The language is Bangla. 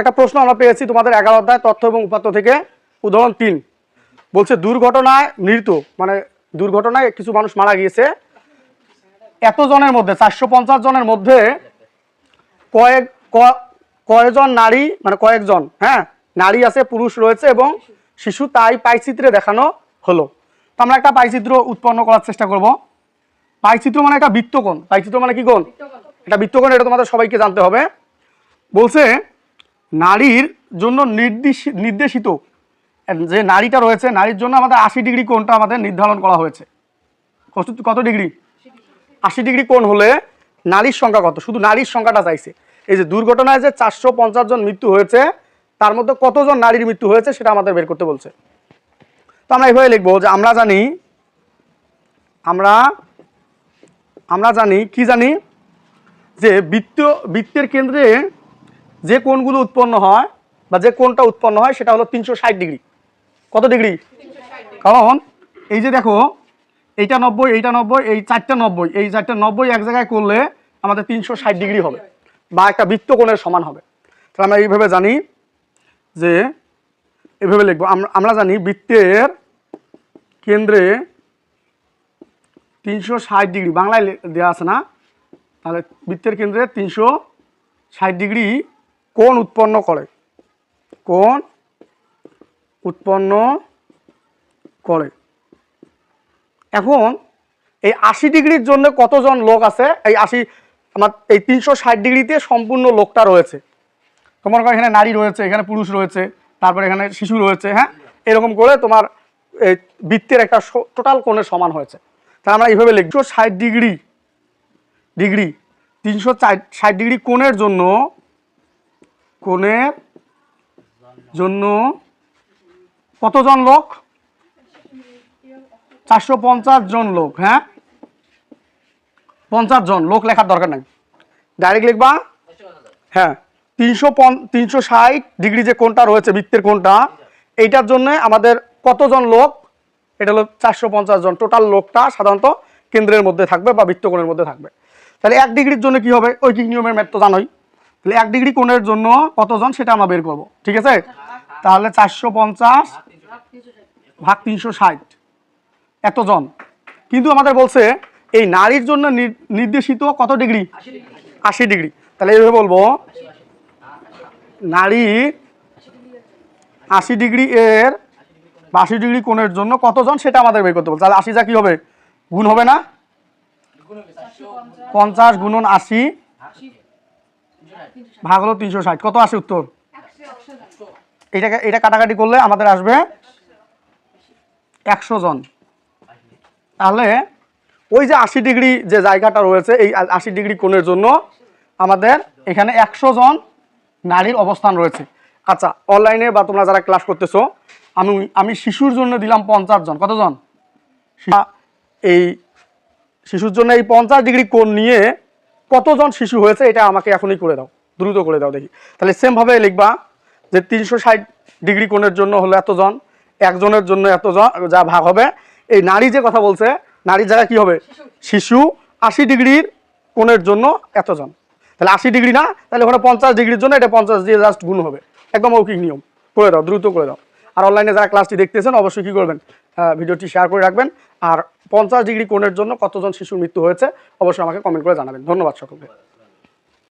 একটা প্রশ্ন আমরা পেয়েছি তোমাদের এগারো অধ্যায় তথ্য এবং উপাত্ত থেকে। উদাহরণ তিন। বলছে দুর্ঘটনায় মৃত মানে দুর্ঘটনায় কিছু মানুষ মারা গিয়েছে। এত জনের মধ্যে চারশো পঞ্চাশ জনের মধ্যে কয়েক কয়জন নারী মানে কয়েকজন হ্যাঁ নারী আছে পুরুষ রয়েছে এবং শিশু তাই পাইচিত্রে দেখানো হলো। তো আমরা একটা পাইচিত্র উৎপন্ন করার চেষ্টা করব। পাইচিত্র মানে একটা বৃত্তকোণ। পাইচিত্র মানে কি কোণ? এটা বৃত্তকোণ এটা তোমাদের সবাইকে জানতে হবে। বলছে নারীর জন্য নির্দেশ, নির্দেশিত। যে নারীটা রয়েছে, নারীর জন্য আমাদের আশি ডিগ্রি কোণটা আমাদের নির্ধারণ করা হয়েছে। কত কত ডিগ্রি? আশি ডিগ্রি কোণ হলে নারীর সংখ্যা কত? শুধু নারীর সংখ্যাটা চাইছে। এই যে দুর্ঘটনায় যে চারশো পঞ্চাশ জন মৃত্যু হয়েছে, তার মধ্যে কতজন নারীর মৃত্যু হয়েছে সেটা আমাদের বের করতে বলছে। তো আমরা এইভাবে লিখব যে আমরা জানি, আমরা আমরা জানি, কি জানি? যে বৃত্ত বৃত্তের কেন্দ্রে যে কোণগুলো উৎপন্ন হয় বা যে কোণটা উৎপন্ন হয়, সেটা হলো তিনশো ষাট ডিগ্রি। কত ডিগ্রি? কারণ এই যে দেখো, এইটা নব্বই এইটা নব্বই, এই চারটা নব্বই, এই চারটা নব্বই এক জায়গায় করলে আমাদের তিনশো ষাট ডিগ্রি হবে বা একটা বৃত্ত কোণের সমান হবে। তাহলে আমরা এইভাবে জানি যে এভাবে লিখব। আমরা জানি বৃত্তের কেন্দ্রে তিনশো ষাট ডিগ্রি, বাংলায় দেওয়া আছে না? তাহলে বৃত্তের কেন্দ্রে তিনশো ষাট ডিগ্রি কোণ উৎপন্ন করে? কোন উৎপন্ন করে? এখন এই আশি ডিগ্রির জন্য কতজন লোক আছে? এই আশি, আমার এই তিনশো ষাট ডিগ্রিতে সম্পূর্ণ লোকটা রয়েছে। তোমার এখানে নারী রয়েছে, এখানে পুরুষ রয়েছে, তারপরে এখানে শিশু রয়েছে হ্যাঁ? এরকম করে তোমার এই বৃত্তের একটা টোটাল কোণের সমান হয়েছে। তাহলে আমরা এইভাবে লিখব। ষাট ডিগ্রি ডিগ্রি, তিনশো ষাট ডিগ্রি কোণের জন্য কোণের জন্য কতজন লোক? চারশো পঞ্চাশ জন লোক হ্যাঁ? পঞ্চাশ জন, লোক লেখার দরকার নাই। ডাইরেক্ট লিখবা? হ্যাঁ। তিনশো তিনশো ষাট ডিগ্রি যে কোনটা রয়েছে, বৃত্তের কোনটা এইটার জন্য আমাদের কতজন লোক? এটা হলো চারশো পঞ্চাশ জন। টোটাল লোকটা সাধারণত কেন্দ্রের মধ্যে থাকবে বা বৃত্তকোণের মধ্যে থাকবে। তাহলে এক ডিগ্রির জন্য কি হবে? ঐকিক নিয়মের ম্যাথ তো জানোই। তাহলে এক ডিগ্রি কোণের জন্য কতজন সেটা আমরা বের করব, ঠিক আছে? তাহলে চারশো পঞ্চাশ ভাগ তিনশো ষাট, এতজন। কিন্তু আমাদের বলছে এই নারীর জন্য নির- নির্দেশিত কত ডিগ্রি? আশি ডিগ্রি। তাহলে এইভাবে বলব, নারী আশি ডিগ্রি এর বা আশি ডিগ্রি কোণের জন্য কতজন সেটা আমাদের বের করতে বলছে। তাহলে আশি যা কি হবে? গুণ হবে না? পঞ্চাশ গুণন আশি ভাগ হলো তিনশো ষাট। কত আসে উত্তর? এটাকে এটা কাটাকাটি করলে আমাদের আসবে একশো জন। তাহলে ওই যে আশি ডিগ্রি যে জায়গাটা রয়েছে, এই আশি ডিগ্রি কোণের জন্য আমাদের এখানে একশো জন নারীর অবস্থান রয়েছে। আচ্ছা অনলাইনে বা তোমরা যারা ক্লাস করতেছো, আমি আমি শিশুর জন্য দিলাম পঞ্চাশ জন। কতজন এই শিশুর জন্য এই পঞ্চাশ ডিগ্রি কোণ নিয়ে কতজন শিশু হয়েছে, এটা আমাকে এখনই করে দাও। দ্রুত করে দাও দেখি। তাহলে সেমভাবে লিখবা যে তিনশো ষাট ডিগ্রি কোণের জন্য হলো এতজন একজনের জন্য এতজন যা ভাগ হবে। এই নারী যে কথা বলছে নারীর জায়গায় কি হবে? শিশু। আশি ডিগ্রির কোণের জন্য এতজন। তাহলে আশি ডিগ্রি না তাহলে ওখানে পঞ্চাশ ডিগ্রির জন্য এটা পঞ্চাশ দিয়ে জাস্ট গুণ হবে। একদম মৌখিক নিয়ম। করে দাও দ্রুত করে দাও। আর অনলাইনে যারা ক্লাসটি দেখতেছেন অবশ্যই কী করবেন? ভিডিওটি শেয়ার করে রাখবেন। আর পঞ্চাশ ডিগ্রি কোণের জন্য কতজন শিশুর মৃত্যু হয়েছে অবশ্যই আমাকে কমেন্ট করে জানাবেন। ধন্যবাদ সকলকে।